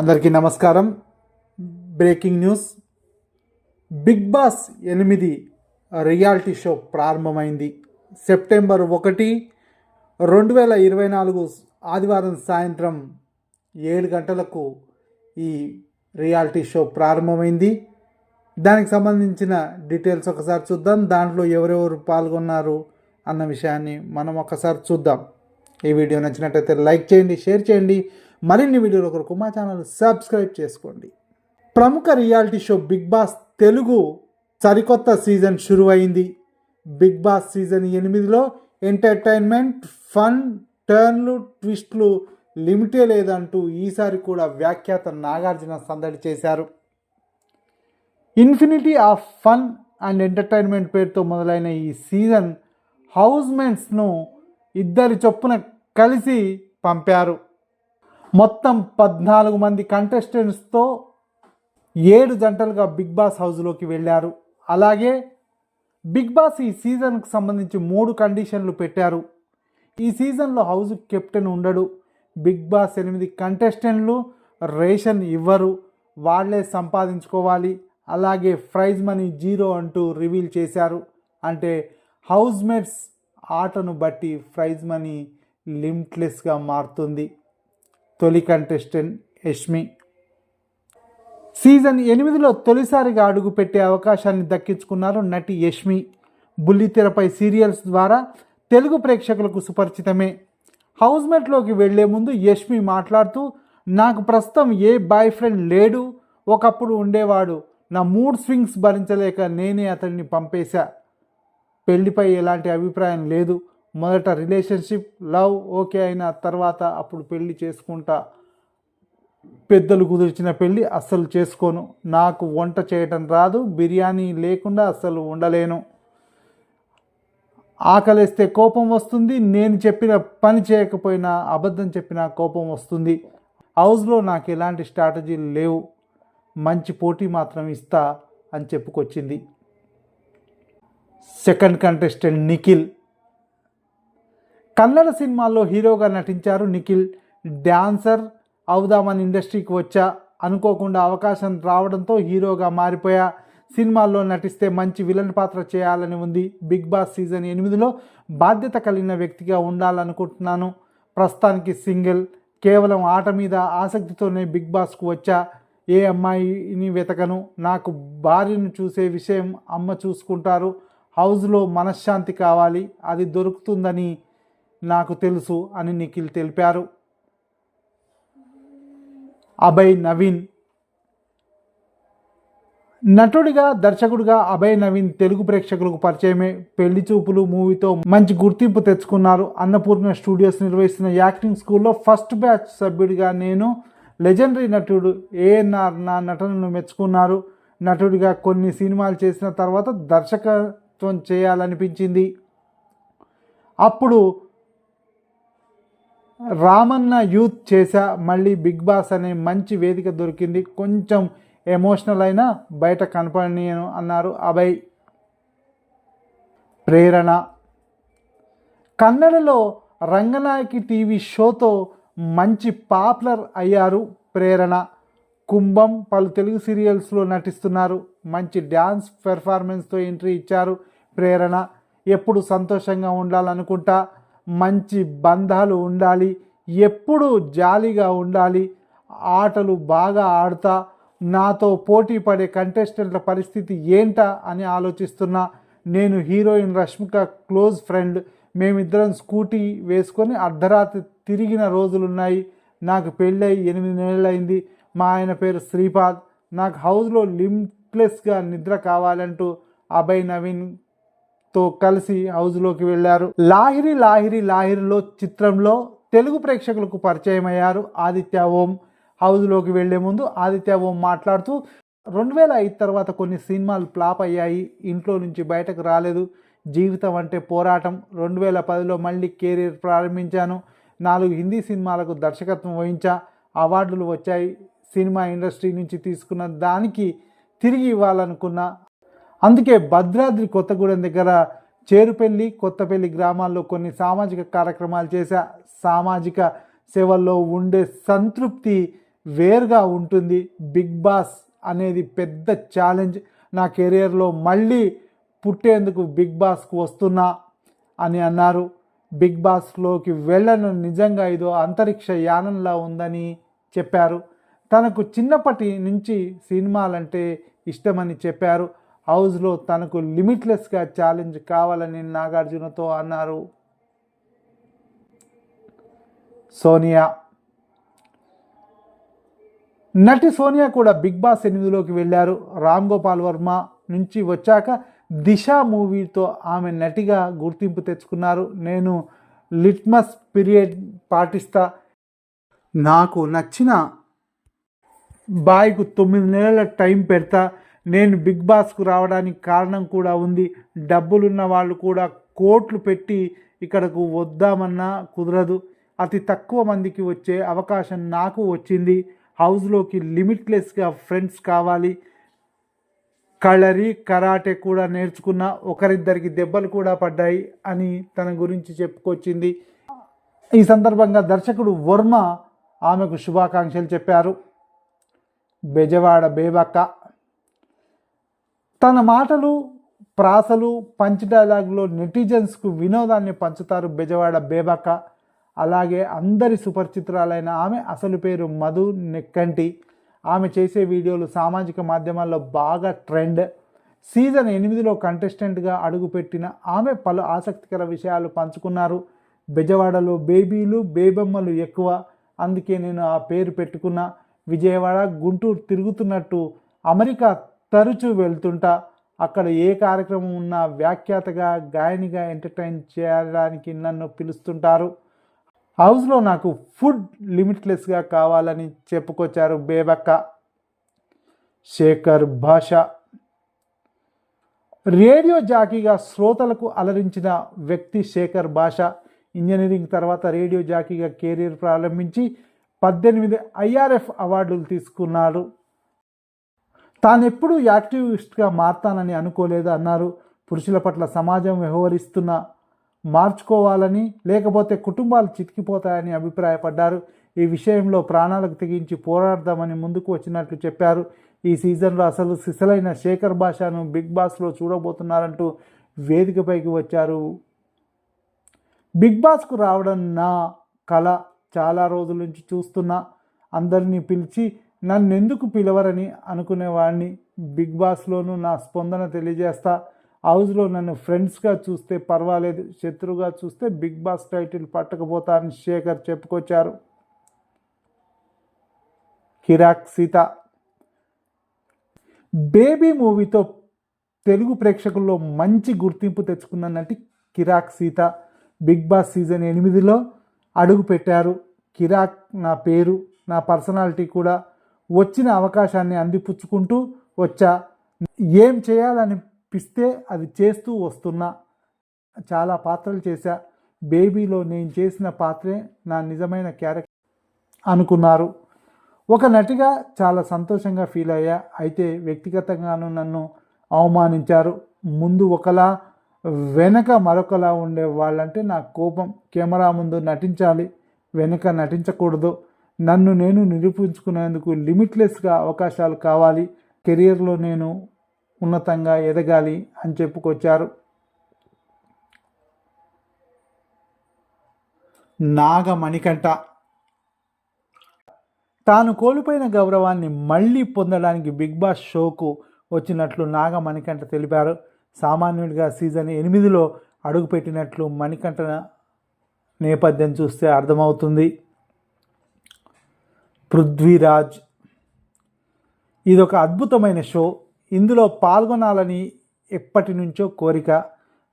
అందరికీ నమస్కారం. Breaking news. Big Boss ఎనిమిది రియాలిటీ షో ప్రారంభమైంది. సెప్టెంబర్ ఒకటి రెండు వేల ఇరవై నాలుగు ఆదివారం సాయంత్రం ఏడు గంటలకు ఈ రియాలిటీ షో ప్రారంభమైంది. దానికి సంబంధించిన డీటెయిల్స్ ఒకసారి చూద్దాం. దాంట్లో ఎవరెవరు పాల్గొన్నారు అన్న విషయాన్ని మనం ఒకసారి చూద్దాం. ఈ వీడియో నచ్చినట్టయితే లైక్ చేయండి షేర్ చేయండి. మరిన్ని వీడియోల కొరకు మా ఛానల్ సబ్స్క్రైబ్ చేసుకోండి. ప్రముఖ reality show Bigg Boss Telugu సరికొత్త సీజన్ షురు అయింది. బిగ్ బాస్ సీజన్ ఎనిమిదిలో ఎంటర్టైన్మెంట్ ఫన్ టర్న్లు ట్విస్ట్లు లిమిటే లేదంటూ ఈసారి కూడా వ్యాఖ్యాత నాగార్జున సందడి చేశారు. Infinity of fun and entertainment పేరుతో మొదలైన ఈ సీజన్ హౌస్మెంట్స్ను ఇద్దరి చొప్పున కలిసి పంపారు. మొత్తం పద్నాలుగు మంది కంటెస్టెంట్స్తో ఏడు జంటలుగా బిగ్ బాస్ హౌస్లోకి వెళ్ళారు. అలాగే బిగ్ బాస్ ఈ సీజన్కు సంబంధించి మూడు కండిషన్లు పెట్టారు. ఈ సీజన్లో హౌస్ కెప్టెన్ ఉండడు. బిగ్ బాస్ ఎనిమిది కంటెస్టెంట్లు రేషన్ ఇవ్వరు. వాళ్ళే సంపాదించుకోవాలి. అలాగే ప్రైజ్ మనీ జీరో అంటూ రివీల్ చేశారు. అంటే హౌస్ మేట్స్ ఆటను బట్టి ప్రైజ్ మనీ లిమిట్లెస్గా మారుతుంది. తొలి కంటెస్టెంట్ యష్మి. సీజన్ ఎనిమిదిలో తొలిసారిగా అడుగు పెట్టే అవకాశాన్ని దక్కించుకున్నారు నటి యష్మి. బుల్లితెరపై సీరియల్స్ ద్వారా తెలుగు ప్రేక్షకులకు సుపరిచితమే. హౌస్మేట్లోకి వెళ్ళే ముందు యష్మి మాట్లాడుతూ నాకు ప్రస్తుతం ఏ బాయ్ ఫ్రెండ్ లేడు ఒకప్పుడు ఉండేవాడు. నా మూడ్ స్వింగ్స్ భరించలేక నేనే అతన్ని పంపేశా. పెళ్ళిపై ఎలాంటి అభిప్రాయం లేదు. మొదట రిలేషన్షిప్ లవ్ ఓకే అయిన తర్వాత అప్పుడు పెళ్ళి చేసుకుంటా. పెద్దలు కుదిర్చిన పెళ్ళి అస్సలు చేసుకోను. నాకు వంట చేయటం రాదు బిర్యానీ లేకుండా అస్సలు ఉండలేను. ఆకలిస్తే కోపం వస్తుంది నేను చెప్పిన పని చేయకపోయినా అబద్ధం చెప్పినా కోపం వస్తుంది. హౌస్లో నాకు ఎలాంటి స్ట్రాటజీలు లేవు. మంచి పోటీ మాత్రం ఇస్తా అని చెప్పుకొచ్చింది. Second contestant Nikhil. కన్నడ సినిమాల్లో హీరోగా నటించారు నిఖిల్. డ్యాన్సర్ అవుదామని ఇండస్ట్రీకి వచ్చా అనుకోకుండా అవకాశం రావడంతో హీరోగా మారిపోయా. సినిమాల్లో నటిస్తే మంచి విలన్ పాత్ర చేయాలని ఉంది. బిగ్ బాస్ సీజన్ ఎనిమిదిలో బాధ్యత కలిగిన వ్యక్తిగా ఉండాలనుకుంటున్నాను. ప్రస్తుతానికి సింగిల్. కేవలం ఆట మీద ఆసక్తితోనే బిగ్ బాస్కు వచ్చా. ఏ అమ్మాయిని వెతకను? నాకు భార్యను చూసే విషయం అమ్మ చూసుకుంటారు. హౌస్లో మనశ్శాంతి కావాలి. అది దొరుకుతుందని నాకు తెలుసు అని నిఖిల్ తెలిపారు. అభయ్ నవీన్. నటుడిగా దర్శకుడిగా అభయ్ నవీన్ తెలుగు ప్రేక్షకులకు పరిచయమే. పెళ్ళి చూపులు మూవీతో మంచి గుర్తింపు తెచ్చుకున్నారు. అన్నపూర్ణ స్టూడియోస్ నిర్వహిస్తున్న యాక్టింగ్ స్కూల్లో ఫస్ట్ బ్యాచ్ సభ్యుడిగా నేను లెజెండరీ నటుడు ఏఎన్ఆర్ నా నటనను మెచ్చుకున్నారు. నటుడిగా కొన్ని సినిమాలు చేసిన తర్వాత దర్శకత్వం చేయాలనిపించింది. అప్పుడు రామన్న యూత్ చేశా మళ్ళీ బిగ్ బాస్ అనే మంచి వేదిక దొరికింది. కొంచెం ఎమోషనల్ అయినా బయట కనపడనీయను అన్నారు అభయ్. ప్రేరణ. కన్నడలో రంగనాయకి టీవీ షోతో మంచి పాపులర్ అయ్యారు ప్రేరణ. కుంభం పలు తెలుగు సీరియల్స్లో నటిస్తున్నారు. మంచి డ్యాన్స్ పెర్ఫార్మెన్స్తో ఎంట్రీ ఇచ్చారు ప్రేరణ. ఎప్పుడు సంతోషంగా ఉండాలనుకుంటా? మంచి బంధాలు ఉండాలి ఎప్పుడూ జాలిగా ఉండాలి ఆటలు బాగా ఆడుతా నాతో పోటీ పడే కంటెస్టెంట్ల పరిస్థితి ఏంటా అని ఆలోచిస్తున్నా. నేను హీరోయిన్ రష్మిక క్లోజ్ ఫ్రెండ్. మేమిద్దరం స్కూటీ వేసుకొని అర్ధరాత్రి తిరిగిన రోజులున్నాయి. నాకు పెళ్ళై ఎనిమిది నెలలైంది. మా ఆయన పేరు శ్రీపాద్. నాకు హౌస్లో లిమిట్లెస్గా నిద్ర కావాలంటూ అభయ్ నవీన్ తో కలిసి హౌస్లోకి వెళ్ళారు. లాహిరి లాహిరి లాహిరిలో చిత్రంలో తెలుగు ప్రేక్షకులకు పరిచయం అయ్యారు. ఆదిత్య ఓం హౌస్లోకి వెళ్ళే ముందు ఆదిత్య ఓం మాట్లాడుతూ రెండు వేల ఐదు తర్వాత కొన్ని సినిమాలు ఫ్లాప్ అయ్యాయి. ఇంట్లో నుంచి బయటకు రాలేదు. జీవితం అంటే పోరాటం. రెండు వేల పదిలో మళ్ళీ కెరీర్ ప్రారంభించాను. నాలుగు హిందీ సినిమాలకు దర్శకత్వం వహించా. అవార్డులు వచ్చాయి. సినిమా ఇండస్ట్రీ నుంచి తీసుకున్న దానికి తిరిగి ఇవ్వాలనుకున్నా అందుకే భద్రాద్రి కొత్తగూడెం దగ్గర చేరుపల్లి కొత్తపల్లి గ్రామాల్లో కొన్ని సామాజిక కార్యక్రమాలు చేశా సామాజిక సేవల్లో ఉండే సంతృప్తి వేరుగా ఉంటుంది. బిగ్ బాస్ అనేది పెద్ద ఛాలెంజ్. నా కెరియర్లో మళ్ళీ పుట్టేందుకు బిగ్ బాస్కు వస్తున్నా అని అన్నారు. బిగ్ బాస్లోకి వెళ్ళను నిజంగా ఇదో అంతరిక్ష యానంలా ఉందని చెప్పారు. తనకు చిన్నప్పటి నుంచి సినిమాలంటే ఇష్టమని చెప్పారు. హౌస్లో తనకు లిమిట్లెస్గా ఛాలెంజ్ కావాలని నాగార్జునతో అన్నారు. సోనియా. నటి సోనియా కూడా బిగ్ బాస్ ఎనిమిదిలోకి వెళ్ళారు. రామ్ గోపాల్ వర్మ నుంచి వచ్చాక దిశ మూవీతో ఆమె నటిగా గుర్తింపు తెచ్చుకున్నారు. నేను లిట్మస్ పీరియడ్ పాటిస్తా. నాకు నచ్చిన బాయ్కు తొమ్మిది నెలల టైం పెడతా. నేను బిగ్ బాస్కు రావడానికి కారణం కూడా ఉంది. డబ్బులున్న వాళ్ళు కూడా కోట్లు పెట్టి ఇక్కడకు వద్దామన్నా కుదరదు. అతి తక్కువ మందికి వచ్చే అవకాశం నాకు వచ్చింది. హౌస్లోకి లిమిట్లెస్గా ఫ్రెండ్స్ కావాలి. కళరి కరాటే కూడా నేర్చుకున్న ఒకరిద్దరికి దెబ్బలు కూడా పడ్డాయి అని తన గురించి చెప్పుకొచ్చింది. ఈ సందర్భంగా దర్శకుడు వర్మ ఆమెకు శుభాకాంక్షలు చెప్పారు. బెజవాడ బేబక్క తన మాటలు ప్రాసలు పంచ్ డైలాగ్లో నెటిజన్స్కు వినోదాన్ని పంచుతారు బెజవాడ బేబక్క. అలాగే అందరి సుపరిచిత్రాలైన ఆమె అసలు పేరు మధు నెక్కంటి. ఆమె చేసే వీడియోలు సామాజిక మాధ్యమాల్లో బాగా ట్రెండ్. సీజన్ ఎనిమిదిలో కంటెస్టెంట్గా అడుగుపెట్టిన ఆమె పలు ఆసక్తికర విషయాలు పంచుకున్నారు. బెజవాడలో బేబీలు బేబమ్మలు ఎక్కువ. అందుకే నేను ఆ పేరు పెట్టుకున్న. విజయవాడ గుంటూరు తిరుగుతున్నట్టు అమెరికా తరచూ వెళ్తుంటా. అక్కడ ఏ కార్యక్రమం ఉన్నా వ్యాఖ్యాతగా గాయనిగా ఎంటర్టైన్ చేయడానికి నన్ను పిలుస్తుంటారు. హౌస్లో నాకు ఫుడ్ లిమిట్లెస్గా కావాలని చెప్పుకొచ్చారు బేబక్క శేఖర్ భాష. రేడియో జాకీగా శ్రోతలకు అలరించిన వ్యక్తి శేఖర్ భాష. ఇంజనీరింగ్ తర్వాత రేడియో జాకీగా కెరీర్ ప్రారంభించి పద్దెనిమిది ఐఆర్ఎఫ్ అవార్డులు తీసుకున్నాడు. తానెప్పుడు యాక్టివిస్ట్గా మారతానని అనుకోలేదు అన్నారు. పురుషుల పట్ల సమాజం వ్యవహరిస్తున్న మార్చుకోవాలని లేకపోతే కుటుంబాలు చితికిపోతాయని అభిప్రాయపడ్డారు. ఈ విషయంలో ప్రాణాలకు తెగించి పోరాడదామని ముందుకు వచ్చినట్లు చెప్పారు. ఈ సీజన్లో అసలు సిసలైన శేఖర్ భాషను బిగ్ బాస్లో చూడబోతున్నారంటూ వేదికపైకి వచ్చారు. బిగ్ బాస్కు రావడం నా కళ చాలా రోజుల నుంచి చూస్తున్నా. అందరినీ పిలిచి నన్ను ఎందుకు పిలవరని అనుకునేవాడిని బిగ్ బాస్లోనూ నా స్పందన తెలియజేస్తా. హౌస్లో నన్ను ఫ్రెండ్స్గా చూస్తే పర్వాలేదు శత్రువుగా చూస్తే బిగ్ బాస్ టైటిల్ పట్టకపోతానని శేఖర్ చెప్పుకొచ్చారు. కిరాక్ సీత. బేబీ మూవీతో తెలుగు ప్రేక్షకుల్లో మంచి గుర్తింపు తెచ్చుకున్న నటి కిరాక్ సీత బిగ్ బాస్ సీజన్ ఎనిమిదిలో అడుగు పెట్టారు కిరాక్ నా పేరు నా పర్సనాలిటీ కూడా వచ్చిన అవకాశాన్ని అందిపుచ్చుకుంటూ వచ్చా. ఏం చేయాలనిపిస్తే అది చేస్తూ వస్తున్నా. చాలా పాత్రలు చేశా. బేబీలో నేను చేసిన పాత్రే నా నిజమైన క్యారెక్టర్ అనుకున్నారు. ఒక నటిగా చాలా సంతోషంగా ఫీల్ అయ్యా. అయితే వ్యక్తిగతంగాను నన్ను అవమానించారు. ముందు ఒకలా వెనక మరొకలా ఉండే వాళ్ళంటే నా కోపం కెమెరా ముందు నటించాలి వెనుక నటించకూడదు. నన్ను నేను నిరూపించుకునేందుకు లిమిట్లెస్గా అవకాశాలు కావాలి కెరియర్లో నేను ఉన్నతంగా ఎదగాలి అని చెప్పుకొచ్చారు. నాగమణికంఠ. తాను కోల్పోయిన గౌరవాన్ని మళ్ళీ పొందడానికి బిగ్ బాస్ షోకు వచ్చినట్లు నాగ మణికంఠ తెలిపారు. సామాన్యుడిగా సీజన్ ఎనిమిదిలో అడుగుపెట్టినట్లు మణికంఠ నేపథ్యం చూస్తే అర్థమవుతుంది. పృథ్వీరాజ్. ఇది ఒక అద్భుతమైన షో. ఇందులో పాల్గొనాలని ఎప్పటి నుంచో కోరిక.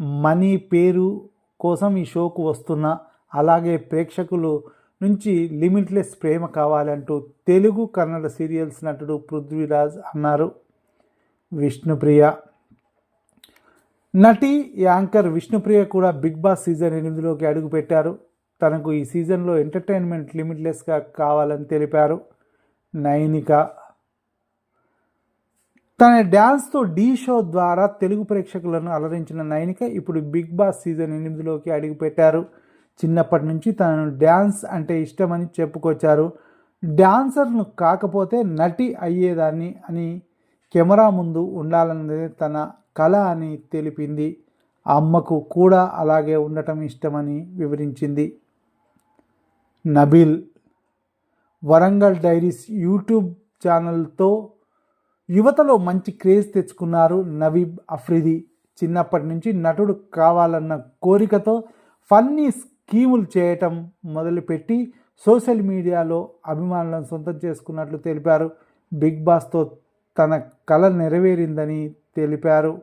మనీ పేరు కోసం ఈ షోకు వస్తున్నా అలాగే ప్రేక్షకులు నుంచి లిమిట్లెస్ ప్రేమ కావాలంటూ తెలుగు కన్నడ సీరియల్స్ నటుడు పృథ్వీరాజ్ అన్నారు. విష్ణుప్రియ. నటి యాంకర్ విష్ణుప్రియ కూడా బిగ్ బాస్ సీజన్ ఎనిమిదిలోకి అడుగుపెట్టారు. తనకు ఈ సీజన్లో ఎంటర్టైన్మెంట్ లిమిట్లెస్గా కావాలని తెలిపారు నైనిక. తన డ్యాన్స్తో డీ షో ద్వారా తెలుగు ప్రేక్షకులను అలరించిన నైనిక ఇప్పుడు బిగ్ బాస్ సీజన్ ఎనిమిదిలోకి అడుగుపెట్టారు. చిన్నప్పటి నుంచి తనను డ్యాన్స్ అంటే ఇష్టమని చెప్పుకొచ్చారు. డ్యాన్సర్ను కాకపోతే నటి అయ్యేదాన్ని అని కెమెరా ముందు ఉండాలన్నదే తన కళ అని తెలిపింది. అమ్మకు కూడా అలాగే ఉండటం ఇష్టమని వివరించింది. నబీల్. వరంగల్ డైరీస్ యూట్యూబ్ ఛానల్తో యువతలో మంచి క్రేజ్ తెచ్చుకున్నారు నవీబ్ అఫ్రిది. చిన్నప్పటి నుంచి నటుడు కావాలన్న కోరికతో ఫన్నీ స్కీములు చేయటం మొదలుపెట్టి సోషల్ మీడియాలో అభిమానులను సొంతం చేసుకున్నట్లు తెలిపారు. బిగ్ బాస్తో తన కళ నెరవేరిందని తెలిపారు.